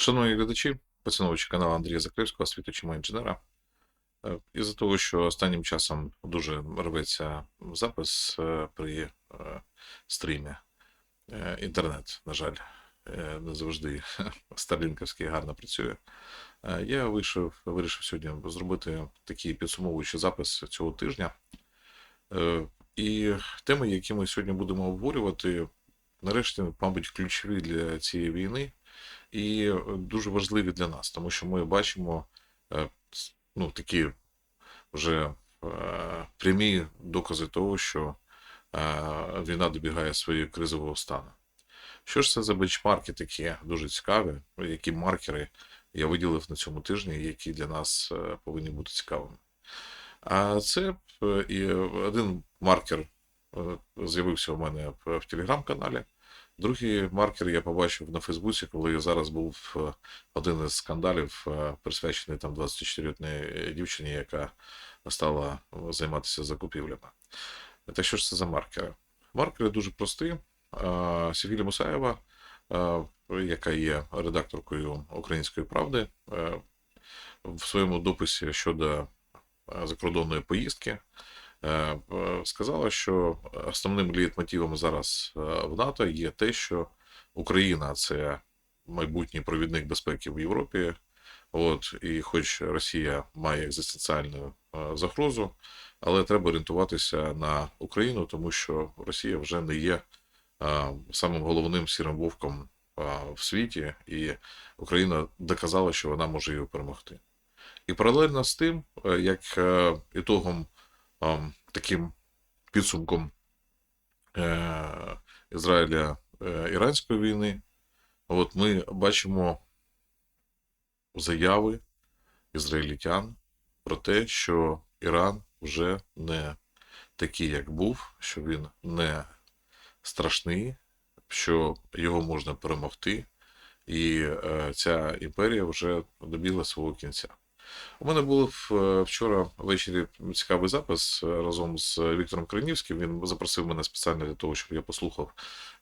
Шановні глядачі, поціновувачі каналу Андрія Заклевського, світочимо інженера. Е, Із-за того, що останнім часом дуже рветься запис е, при е, стрімі. Інтернет, на жаль, не завжди старлінківський гарно працює. Я вийшов, вирішив сьогодні зробити такий підсумовуючий запис цього тижня. І теми, які ми сьогодні будемо обговорювати, нарешті, мабуть, ключові для цієї війни і е, дуже важливі для нас, тому що ми бачимо е, ну, такі вже е, прямі докази того, що війна добігає своєї кризового стану. Що ж це за бенчмарки такі дуже цікаві, які маркери я виділив на цьому тижні, які для нас повинні бути цікавими. А це і один маркер з'явився у мене в телеграм-каналі. Другий маркер я побачив на Фейсбуці, коли зараз був е, один із скандалів, е, присвячений там 24-річній дівчині, яка стала е, займатися закупівлями. Так що ж це за маркери? Маркери дуже прості. Е, Мусаєва, е, яка є редакторкою Української правди, е, в своєму дописі щодо е, закордонної поїздки е, е, сказала, що основним лейтмотивом зараз е, в НАТО є те, що Україна це майбутній провідник безпеки в Європі. От, і хоч Росія має екзистенціальну е, загрозу, але треба орієнтуватися на Україну, тому що Росія вже не є е, самим головним сірим вовком е, в світі, і Україна доказала, що вона може її перемогти. І паралельно з тим, е, як е, ітогом таким підсумком е, Ізраїля е, іранської війни, от ми бачимо заяви ізраїльтян про те, що Іран вже не такий, як був, що він не страшний, що його можна перемогти, і е, ця імперія вже добігла свого кінця. У мене був е, вчора ввечері цікавий запис е, разом з Віктором Кринівським. Він запросив мене спеціально для того, щоб я послухав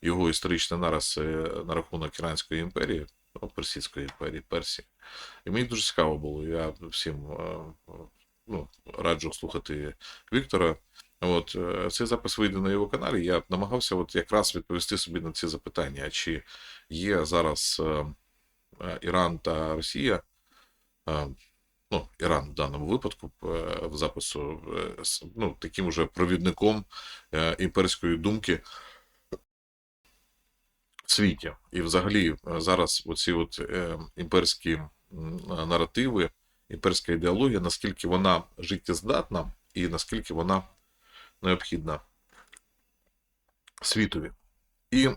його історичний нараз е, на рахунок Іранської імперії, ну, Персидської імперії, Персії. І мені дуже цікаво було. Я всім ну, раджу слухати Віктора. От цей запис вийде на його каналі. Я намагався от якраз відповісти собі на ці запитання: чи є зараз Іран та Росія? Ну, Іран в даному випадку е, в запису е, ну, таким уже провідником е, імперської думки в світі. І взагалі зараз оці от імперські наративи, імперська ідеологія, наскільки вона життєздатна і наскільки вона необхідна світові. І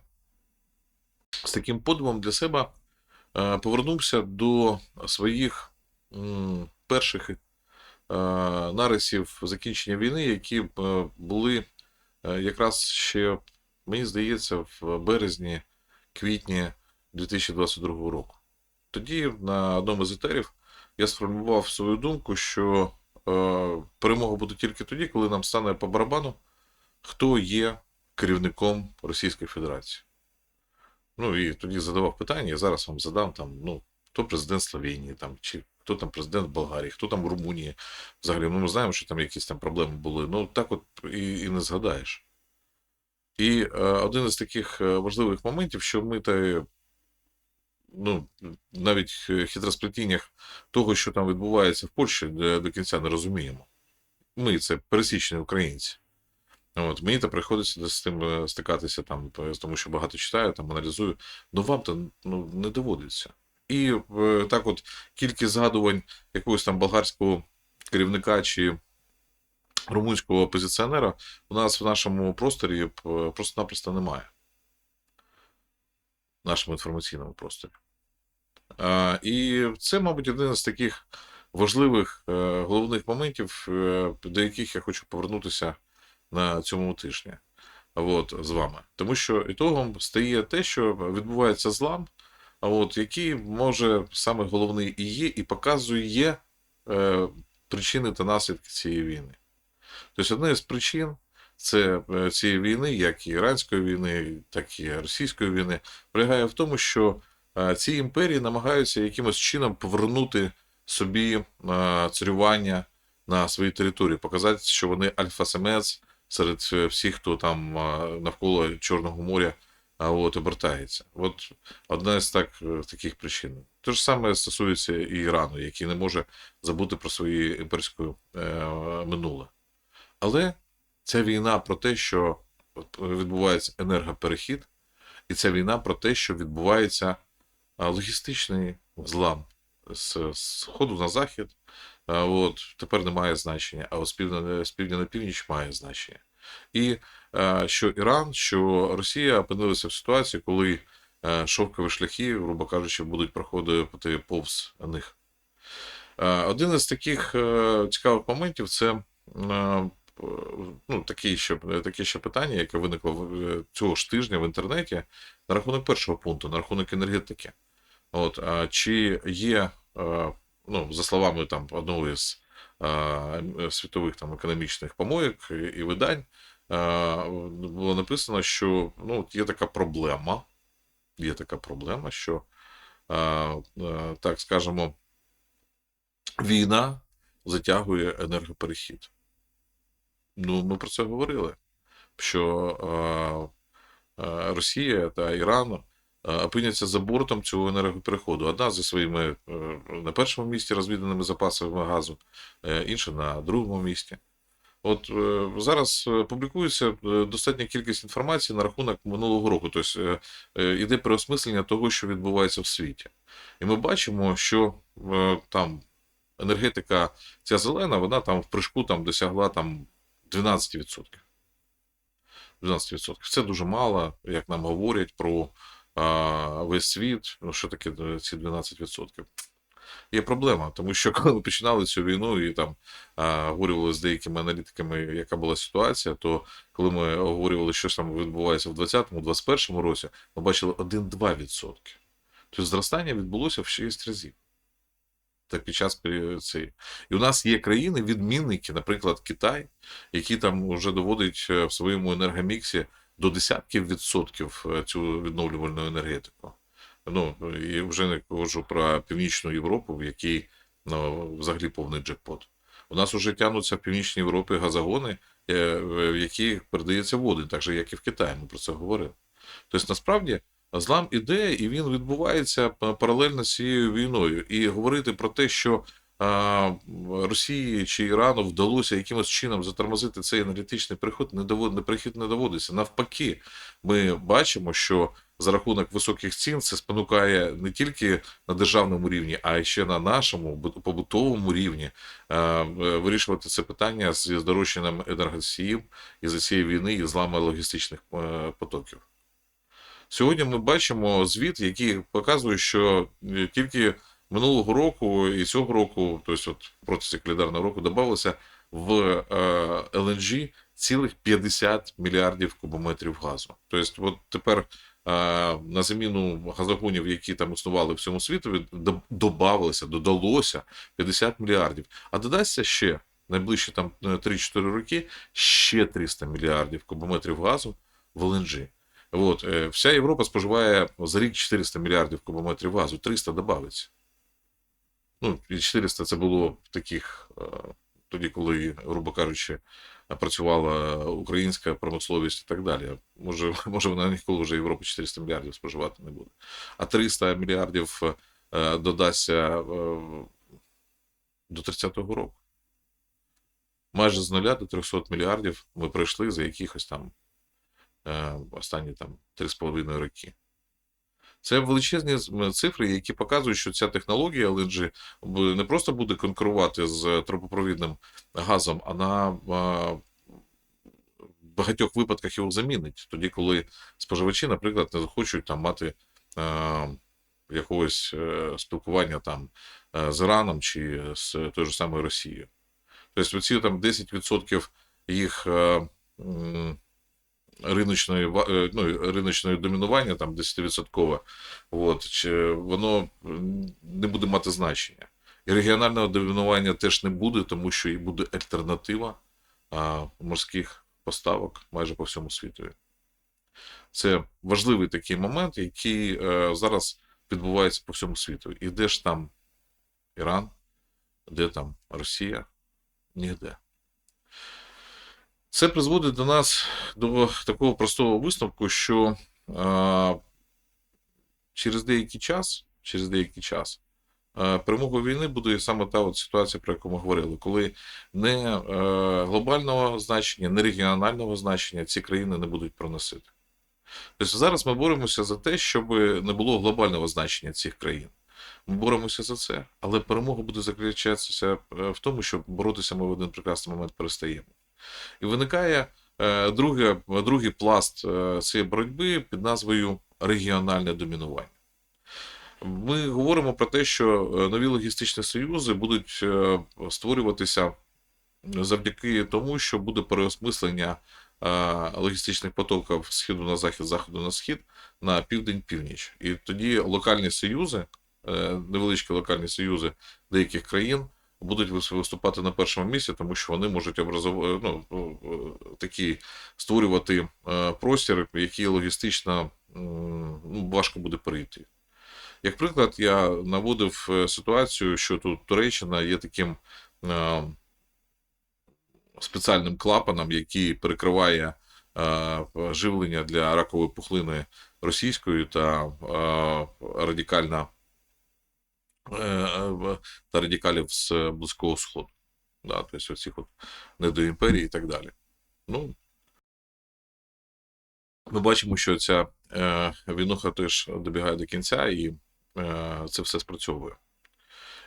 з таким подивом для себе повернувся до своїх перших е, нарисів закінчення війни, які е, були е, якраз ще, мені здається, в березні, квітні 2022 року. Тоді на одному з етерів я сформував свою думку, що перемога буде тільки тоді, коли нам стане по барабану, хто є керівником Російської Федерації. Ну і тоді задавав питання, я зараз вам задам там, ну, хто президент Словенії, там, чи хто там президент Болгарії, хто там в Румунії. Взагалі, ну ми знаємо, що там якісь там проблеми були. Ну так от і, і не згадаєш. І е, один із таких е, важливих моментів, що ми та ну, навіть в хитросплетіннях того, що там відбувається в Польщі, до, до кінця не розуміємо. Ми це пересічні українці. От, мені то приходиться з тим е, стикатися там, тому що багато читаю, там аналізую. Ну вам то ну, не доводиться. І е, так от кількість згадувань якогось там болгарського керівника чи румунського опозиціонера у нас в нашому просторі е, просто-напросто немає. В нашому інформаційному просторі. І це, мабуть, один з таких важливих е, головних моментів, до яких я хочу повернутися на цьому тижні от, з вами. Тому що ітогом стає те, що відбувається злам, от, який може саме головний і є, і показує е, причини та наслідки цієї війни. Тобто, одна з причин це е, цієї війни, як і іранської війни, так і російської війни, полягає в тому, що е, ці імперії намагаються якимось чином повернути собі е, царювання на своїй території, показати, що вони альфа-самець серед всіх, хто там навколо Чорного моря а, от, обертається. От одна з так, е, таких причин. Те ж саме стосується і Ірану, який не може забути про своє імперське е, минуле. Але ця війна про те, що відбувається енергоперехід, і ця війна про те, що відбувається логістичний злам з сходу на захід. От, тепер не має значення, а от з півдня, на північ має значення. І е, що Іран, що Росія опинилися в ситуації, коли е, шовкові шляхи, грубо кажучи, будуть проходити повз них. Е, Один із таких е, цікавих моментів це е, ну, таке, ще, таке ще питання, яке виникло е, цього ж тижня в інтернеті на рахунок першого пункту, на рахунок енергетики. От, чи є, е, ну, за словами там, одного із е, світових там, економічних помоїк і, видань, е, було написано, що ну, є така проблема, є така проблема, що, е, е, так скажемо, війна затягує енергоперехід. Ну, ми про це говорили, що е, е, Росія та Іран е, опиняться за бортом цього енергопереходу. Одна зі своїми е, на першому місці розвіданими запасами газу, е, інша на другому місці. От е, зараз е, публікується е, достатня кількість інформації на рахунок минулого року. Тобто іде переосмислення того, що відбувається в світі. І ми бачимо, що там енергетика ця зелена, вона там в прыжку там досягла там 12%. 12%. Це дуже мало, як нам говорять про а, весь світ. Ну, що таке ці 12%? Є проблема, тому що коли ми починали цю війну і там а, говорили з деякими аналітиками, яка була ситуація, то коли ми говорили, що там відбувається в 2020-2021 році, ми бачили 1-2%. Тобто зростання відбулося в 6 разів. Так під час цієї. І у нас є країни-відмінники, наприклад, Китай, які там вже доводить е, в своєму енергоміксі до десятків відсотків е, цю відновлювальну енергетику. Ну, і вже не кажу про Північну Європу, в якій ну, взагалі повний джекпот. У нас вже тягнуться в Північній Європі газогони, е, в які передається води, так же, як і в Китаї, ми про це говорили. Тобто, насправді, злам іде, і він відбувається паралельно з цією війною. І говорити про те, що Росії чи Ірану вдалося якимось чином затормозити цей енергетичний приход, не довод, прихід не доводиться. Навпаки, ми бачимо, що за рахунок високих цін це спонукає не тільки на державному рівні, а й ще на нашому побутовому рівні е, е, вирішувати це питання з здорожчанням енергосіїв і за цієї війни і злами логістичних е, потоків. Сьогодні ми бачимо звіт, який показує, що тільки минулого року і цього року, тобто от протягом календарного року, додалося в LNG цілих 50 мільярдів кубометрів газу. Тобто, от тепер на заміну газогонів, які там існували в всьому світові, до- додавалося, додалося 50 мільярдів. А додасться ще найближчі там е, 3-4 роки ще 300 мільярдів кубометрів газу в ЛНЖ. От, е, вся Європа споживає за рік 400 мільярдів кубометрів газу, 300 додається. Ну, і 400 це було в таких, е, тоді, коли, грубо кажучи, працювала українська промисловість і так далі. Може, може вона ніколи вже Європа 400 мільярдів споживати не буде. А 300 мільярдів е, додасться е, до 30-го року. Майже з нуля до 300 мільярдів ми пройшли за якихось там е, останні там 3,5 роки. Це величезні цифри, які показують, що ця технологія LNG не просто буде конкурувати з трубопровідним газом, а на багатьох випадках його замінить. Тоді, коли споживачі, наприклад, не захочуть там мати е, якогось е, спілкування там е, з Іраном чи з тою ж самою Росією. Тобто, оці там 10% їх риночної, е, ну, риночної домінування, там 10%, от, чи воно не буде мати значення. І регіонального домінування теж не буде, тому що і буде альтернатива а, морських поставок майже по всьому світу. Це важливий такий момент, який е, зараз відбувається по всьому світу. І де ж там Іран, де там Росія? Нігде. Це призводить до нас до такого простого висновку, що е, через деякий час, через деякий час, е, перемогою війни буде саме та от ситуація, про яку ми говорили, коли не е, глобального значення, не регіонального значення ці країни не будуть проносити. Тобто зараз ми боремося за те, щоб не було глобального значення цих країн. Ми боремося за це, але перемога буде заключатися е, в тому, що боротися ми в один прекрасний момент перестаємо. І виникає е, друге, другий пласт е, цієї боротьби під назвою регіональне домінування. Ми говоримо про те, що е, нові логістичні союзи будуть створюватися завдяки тому, що буде переосмислення логістичних потоків з східу на захід, заходу на схід на південь-північ. І тоді локальні союзи, невеличкі локальні союзи деяких країн будуть виступати на першому місці, тому що вони можуть образувати ну, е, такі створювати е, простір, який логістично ну, важко буде перейти. Як приклад, я наводив е, ситуацію, що тут Туреччина є таким е, спеціальним клапаном, який перекриває е, живлення для ракової пухлини російської та е, радикальна е, е, та радикалів з Близького Сходу. Да, тобто оцих от недоімперії і так далі. Ну, ми бачимо, що ця е, війнуха теж добігає до кінця, і е, це все спрацьовує.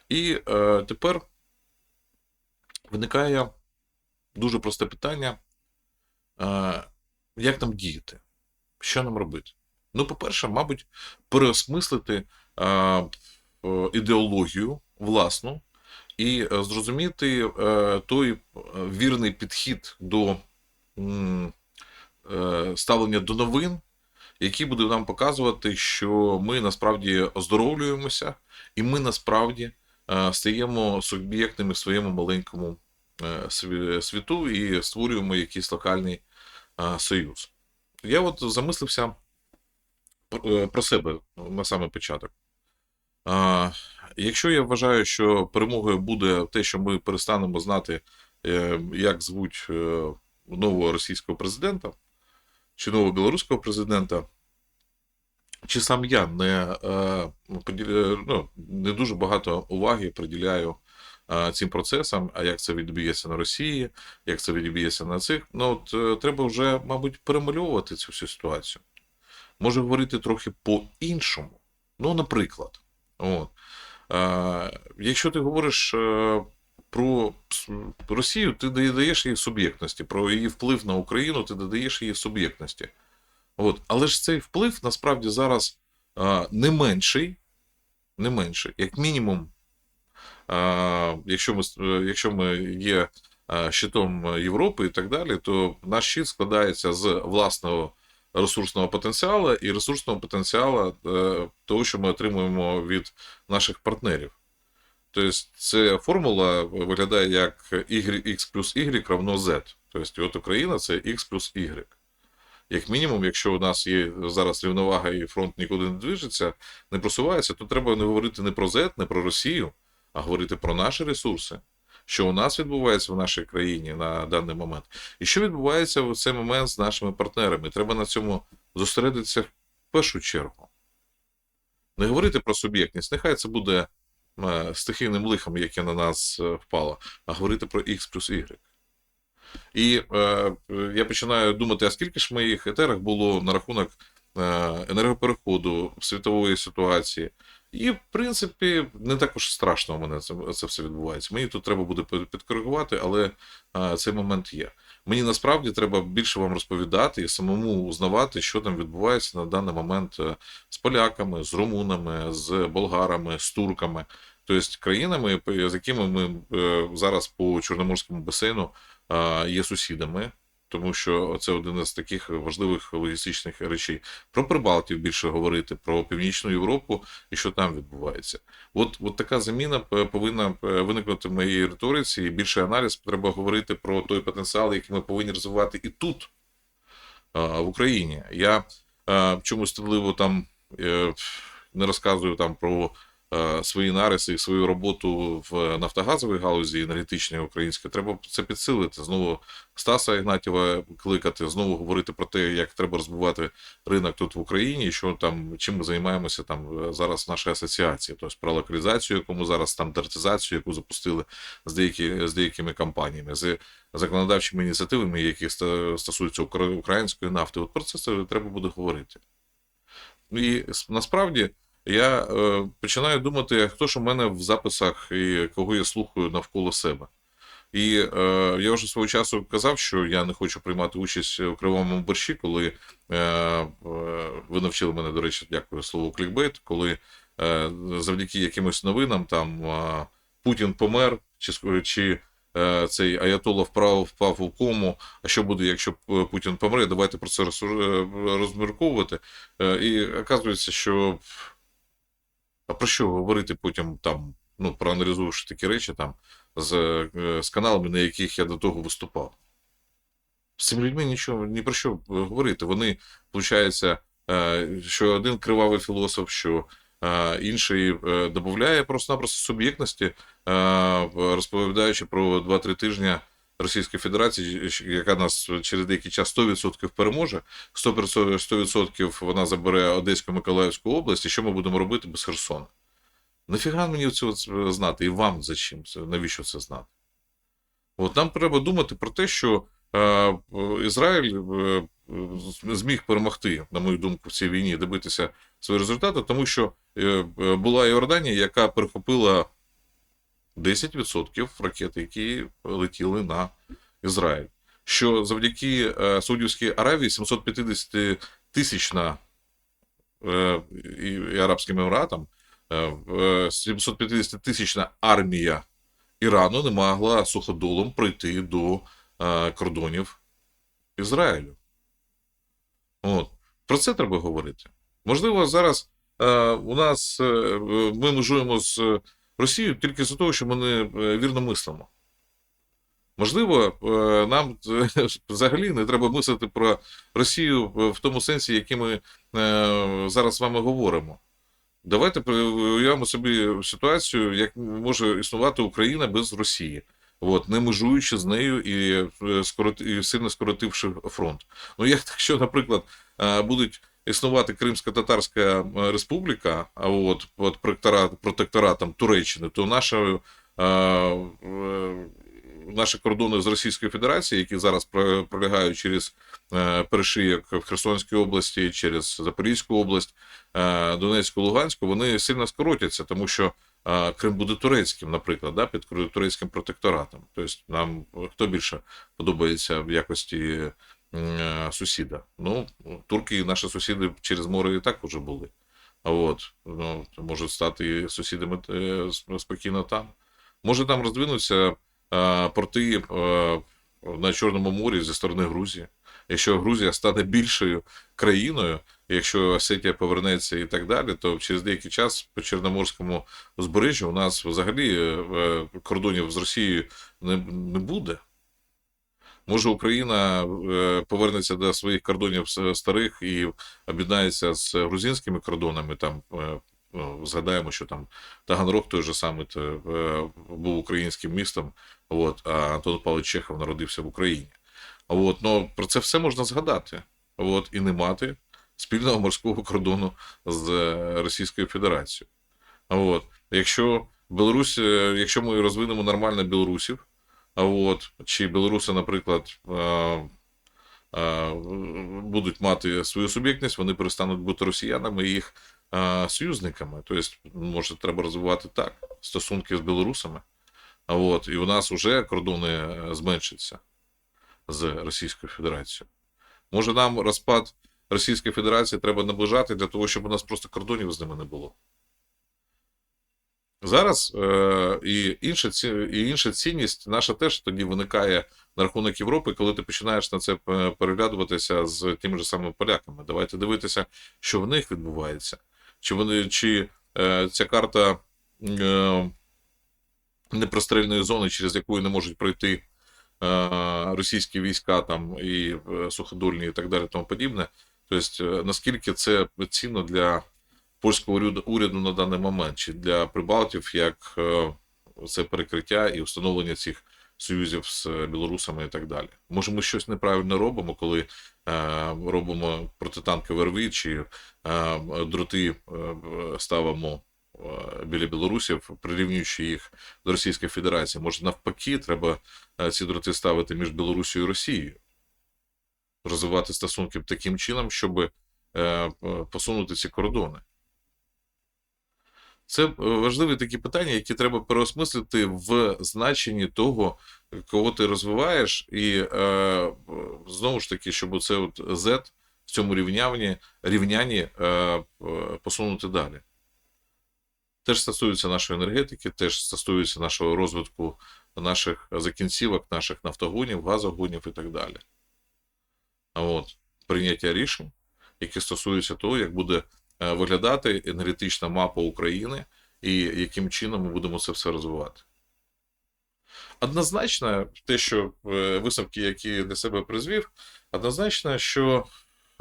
І е, тепер виникає дуже просте питання: е, як нам діяти? Що нам робити? Ну, по-перше, мабуть, переосмислити е, е, ідеологію власну і е, зрозуміти е, той е, вірний підхід до е, ставлення до новин, який буде нам показувати, що ми насправді оздоровлюємося, і ми насправді е, стаємо суб'єктними в своєму маленькому е, світу і створюємо якийсь локальний е, союз. Я от замислився про- е, себе на саме початок. Якщо я вважаю, що перемогою буде те, що ми перестанемо знати, е, як звуть е, нового російського президента чи нового білоруського президента, чи сам я не, е, ну, не дуже багато уваги приділяю цим процесам, а як це відб'ється на Росії, як це відб'ється на цих, ну от треба вже, мабуть, перемальовувати цю всю ситуацію. Може говорити трохи по-іншому. Ну, наприклад, от. Е, якщо ти говориш е, про Росію, ти дає- даєш їй суб'єктності, про її вплив на Україну, ти додаєш її суб'єктності. От. Але ж цей вплив насправді зараз е, не менший, не менший, як мінімум, е, якщо ми, е, якщо ми є е, щитом Європи і так далі, то наш щит складається з власного ресурсного потенціалу і ресурсного потенціалу е, того, що ми отримуємо від наших партнерів. Тобто, ця формула виглядає як x плюс y равно z. Тобто, от Україна це x плюс y. Як мінімум, якщо у нас є зараз рівновага і фронт нікуди не движеться, не просувається, то треба не говорити не про Z, не про Росію, а говорити про наші ресурси, що у нас відбувається в нашій країні на даний момент, і що відбувається в цей момент з нашими партнерами. Треба на цьому зосередитися в першу чергу. Не говорити про суб'єктність, нехай це буде е, стихійним лихом, яке на нас е, впало, а говорити про X плюс Y. І е, я починаю думати, а скільки ж моїх етерах було на рахунок е, енергопереходу, світової ситуації. І, в принципі, не також страшно у мене це, це все відбувається. Мені тут треба буде під- підкоригувати, але е, цей момент є. Мені насправді треба більше вам розповідати і самому узнавати, що там відбувається на даний момент е, з поляками, з румунами, з болгарами, з турками, тобто країнами, з якими ми е, зараз по Чорноморському басейну є сусідами. Тому що це один із таких важливих логістичних речей. Про Прибалтів більше говорити, про Північну Європу і що там відбувається. От, от така заміна повинна е, виникнути в моїй риториці, і більше аналіз треба говорити про той потенціал, який ми повинні розвивати і тут, е, в Україні. Я е, чомусь стидливо там е, не розказую там про е, свої нариси і свою роботу в нафтогазовій галузі енергетичній українській, треба це підсилити. Знову Стаса Ігнатєва кликати, знову говорити про те, як треба розбивати ринок тут в Україні, що там чим ми займаємося там е, зараз в нашій асоціації, тобто про локалізацію, яку ми зараз стандартизацію, яку запустили з деякі з деякими компаніями, з законодавчими ініціативами, які стосуються української нафти. От про це треба буде говорити. І насправді я е, починаю думати, хто ж у мене в записах і кого я слухаю навколо себе. І е, я вже свого часу казав, що я не хочу приймати участь у кривому борщі, коли е, е, ви навчили мене, до речі, дякую слово клікбейт, коли е, завдяки якимось новинам там е, Путін помер, чи, чи е, цей Аятола вправо впав у кому. А що буде, якщо Путін помре? Давайте про це е, розмірковувати. Е, і оказується, що а про що говорити потім там, ну, проаналізувавши такі речі там з, е, з каналами, на яких я до того виступав. З цими людьми нічого ні про що е, говорити. Вони, виходить, що один кривавий філософ, що е, інший е, додає просто-напросто суб'єктності, е, розповідаючи про 2-3 тижні Російської Федерації, яка нас через деякий час 100% переможе, 100%, 100% вона забере Одеську Миколаївську область, і що ми будемо робити без Херсона? Нафіга мені це знати, і вам за чим навіщо це знати? От нам треба думати про те, що е, Ізраїль е, зміг перемогти, на мою думку, в цій війні, добитися свого результату, тому що е, е, була Йорданія, яка перехопила 10% ракет, які летіли на Ізраїль. Що завдяки е, Саудівській Аравії 750 тисячна е, і, і Арабським Еміратам, е, е, 750 тисячна армія Ірану не могла суходолом прийти до е, кордонів Ізраїлю. От. Про це треба говорити. Можливо, зараз е, у нас е, ми межуємо з Росією тільки за того, що ми не е, вірно мислимо. Можливо, е, нам е, взагалі не треба мислити про Росію в тому сенсі, який ми зараз з вами говоримо. Давайте уявимо собі ситуацію, як може існувати Україна без Росії, от, не межуючи з нею і, скороти- сильно скоротивши фронт. Ну, як так, що, наприклад, будуть існувати Кримсько-Татарська е, республіка, а от під протекторатом Туреччини, то наша, е, е, наші кордони з Російською Федерацією, які зараз пролягають через перешийок в Херсонській області, через Запорізьку область, Донецьку, Луганську, вони сильно скоротяться, тому що Крим буде турецьким, наприклад, да, під турецьким протекторатом. Тобто нам хто більше подобається в якості сусіда? Ну, турки, наші сусіди через море і так вже були. А от ну, можуть стати сусідами е, спокійно там. Може там роздвинуться е, порти на Чорному морі зі сторони Грузії. Якщо Грузія стане більшою країною, якщо Осетія повернеться і так далі, то через деякий час по Чорноморському узбережжю у нас взагалі кордонів з Росією не буде. Може, Україна е, повернеться до своїх кордонів старих і об'єднається з грузинськими кордонами. Там е, ну, згадаємо, що там Таганрог той же самий то, е, був українським містом, от, а Антон Павлович Чехов народився в Україні. От, ну, про це все можна згадати. От, і не мати спільного морського кордону з е, Російською Федерацією. От, якщо Білорусь, якщо ми розвинемо нормально білорусів, от, чи білоруси, наприклад, е, е, будуть мати свою суб'єктність, вони перестануть бути росіянами і їх е, союзниками. Тобто, може, треба розвивати так стосунки з білорусами. От, і у нас вже кордони зменшаться з Російською Федерацією. Може, нам розпад Російської Федерації треба наближати для того, щоб у нас просто кордонів з ними не було. Зараз е, і, інша, і інша цінність наша теж тоді виникає на рахунок Європи, коли ти починаєш на це е, переглядуватися з тими ж самими поляками. Давайте дивитися, що в них відбувається. Чи вони, чи е, ця карта е, непрострільної зони, через яку не можуть пройти е, російські війська там і е, суходольні, і так далі, тому подібне. Тобто, наскільки це цінно для польського уряду- уряду на даний момент, чи для Прибалтів як е, це перекриття і встановлення цих союзів з білорусами і так далі. Може, ми щось неправильно робимо, коли е, робимо протитанкові рви чи е, дроти е, ставимо е, біля білорусів, прирівнюючи їх до Російської Федерації. Може, навпаки, треба е, ці дроти ставити між Білорусією і Росією, розвивати стосунки таким чином, щоб е, е, посунути ці кордони. Це е, важливі такі питання, які треба переосмислити в значенні того, кого ти розвиваєш, і е, знову ж таки, щоб оце от Z в цьому рівнянні, рівнянні е, е, посунути далі. Теж стосується нашої енергетики, теж стосується нашого розвитку наших закінцівок, наших нафтогонів, газогонів і так далі. А от прийняття рішень, які стосуються того, як буде е, виглядати енергетична мапа України і яким чином ми будемо це все розвивати. Однозначно, те, що е, висновки, які для себе призвів, однозначно, що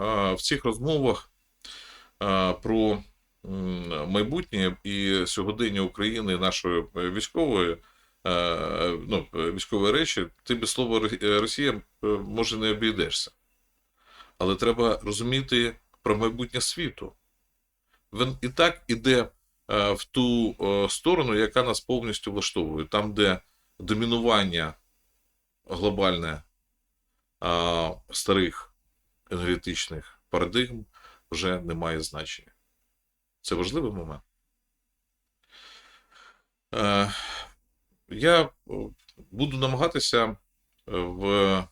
е, в цих розмовах е, про майбутнє і сьогодення України, нашої е, військової, е, ну, е, військової речі, ти без слова е, Росія е, може не обійдешся. Але треба розуміти про майбутнє світу. Він і так іде е, в ту е, сторону, яка нас повністю влаштовує, там, де домінування глобальне старих енергетичних парадигм вже не має значення. Це важливий момент. Е, Я буду намагатися в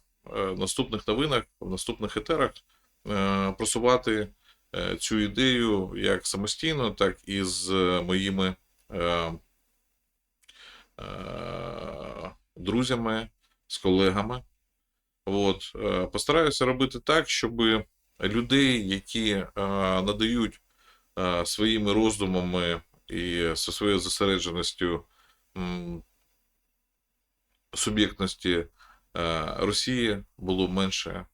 наступних новинах, в наступних етерах просувати цю ідею як самостійно, так і з моїми е, е, друзями, з колегами. От, е, постараюся робити так, щоб людей, які е, надають е, своїми роздумами і зі своєю зосередженістю м, суб'єктності е, Росії було менше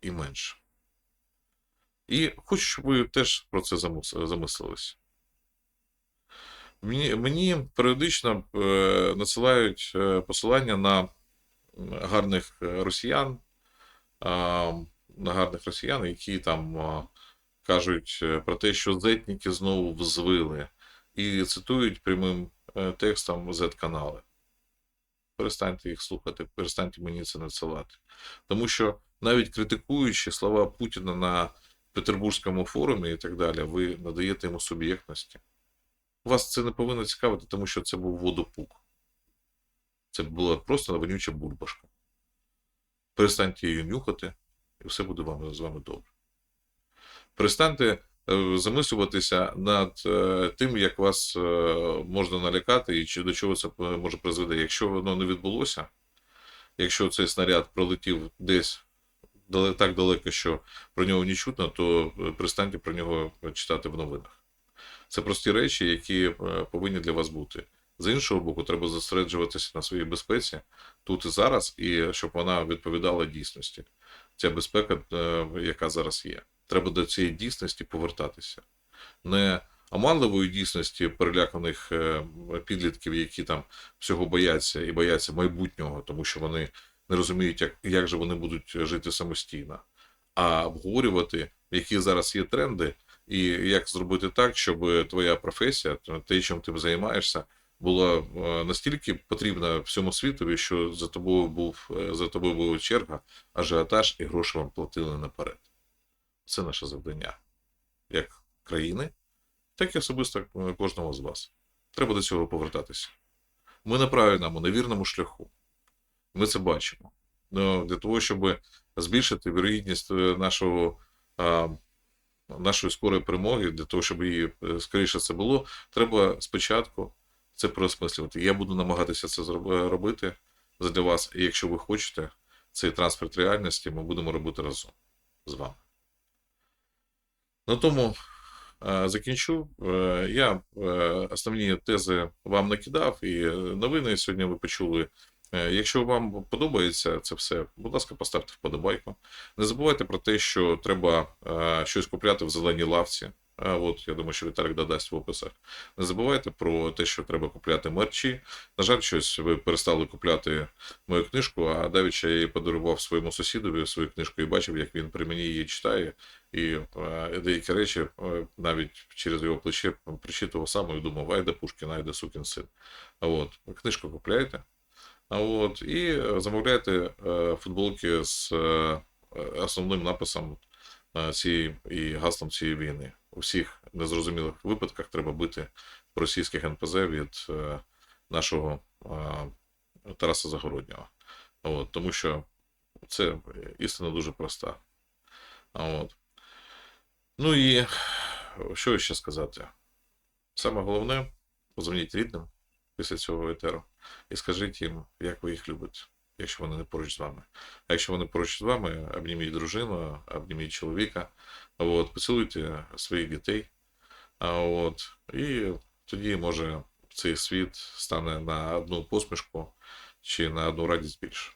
і менше. І хочу, ви теж про це замис- замислились. Мені, періодично е, надсилають е, посилання на гарних росіян, на гарних росіян, які там кажуть е, про те, що зетніки знову взвили, і цитують прямим е, текстом Z-канали. Перестаньте їх слухати, перестаньте мені це надсилати. Тому що навіть критикуючи слова Путіна на Петербурзькому форумі і так далі, ви надаєте йому суб'єктності. Вас це не повинно цікавити, тому що це був водопук. Це була просто вонюча бульбашка. Перестаньте її нюхати, і все буде вам, з вами добре. Перестаньте е, замислюватися над е, тим, як вас е, можна налякати і до чого це може призведе. Якщо воно не відбулося, якщо цей снаряд пролетів десь так далеко, що про нього не чутно, то е, перестаньте про нього читати в новинах. Це прості речі, які е, повинні для вас бути. З іншого боку, треба зосереджуватися на своїй безпеці тут і зараз, і щоб вона відповідала дійсності. Ця безпека, е, яка зараз є. Треба до цієї дійсності повертатися. Не оманливої дійсності переляканих е, підлітків, які там всього бояться і бояться майбутнього, тому що вони не розуміють, як, як же вони будуть жити самостійно, а обговорювати, які зараз є тренди, і як зробити так, щоб твоя професія, те, чим ти займаєшся, була е, настільки потрібна всьому світові, що за тобою був е, за тобою була черга, ажіотаж і гроші вам платили наперед. Це наше завдання як країни, так і особисто е, кожного з вас. Треба до цього повертатися. Ми на правильному, на вірному шляху. Ми це бачимо. Ну, для того, щоб збільшити вірогідність е, нашого, нашої скорої перемоги, для того, щоб її е, скоріше це було, треба спочатку це переосмислювати. Я буду намагатися це е, робити для вас. І якщо ви хочете цей трансферт реальності, ми будемо робити разом з вами. На тому закінчу. Я основні тези вам накидав, і новини сьогодні ви почули. Е, Якщо вам подобається це все, будь ласка, поставте вподобайку. Не забувайте про те, що треба е, щось купляти в зеленій лавці. А от я думаю, що Віталік додасть в описах. Не забувайте про те, що треба купляти мерчі. На жаль, щось ви перестали купляти мою книжку, а давіча я її подарував своєму сусідові свою книжку і бачив, як він при мені її читає. І е, деякі речі е, навіть через його плече причитував сам і думав, айда Пушкін, айда сукін син. От, книжку купляйте. От, і замовляйте е, футболки з е, основним написом е, цієї і гаслом цієї війни. У всіх незрозумілих випадках треба бити російських НПЗ від нашого Тараса Загороднього. От, тому що це істина дуже проста. От. Ну і що ще сказати? Саме головне, позвоніть рідним після цього етеру і скажіть їм, як ви їх любите, якщо вони не поруч з вами. А якщо вони поруч з вами, обніміть дружину, обніміть чоловіка, от, поцілуйте своїх дітей. От, і тоді, може, цей світ стане на одну посмішку чи на одну радість більше.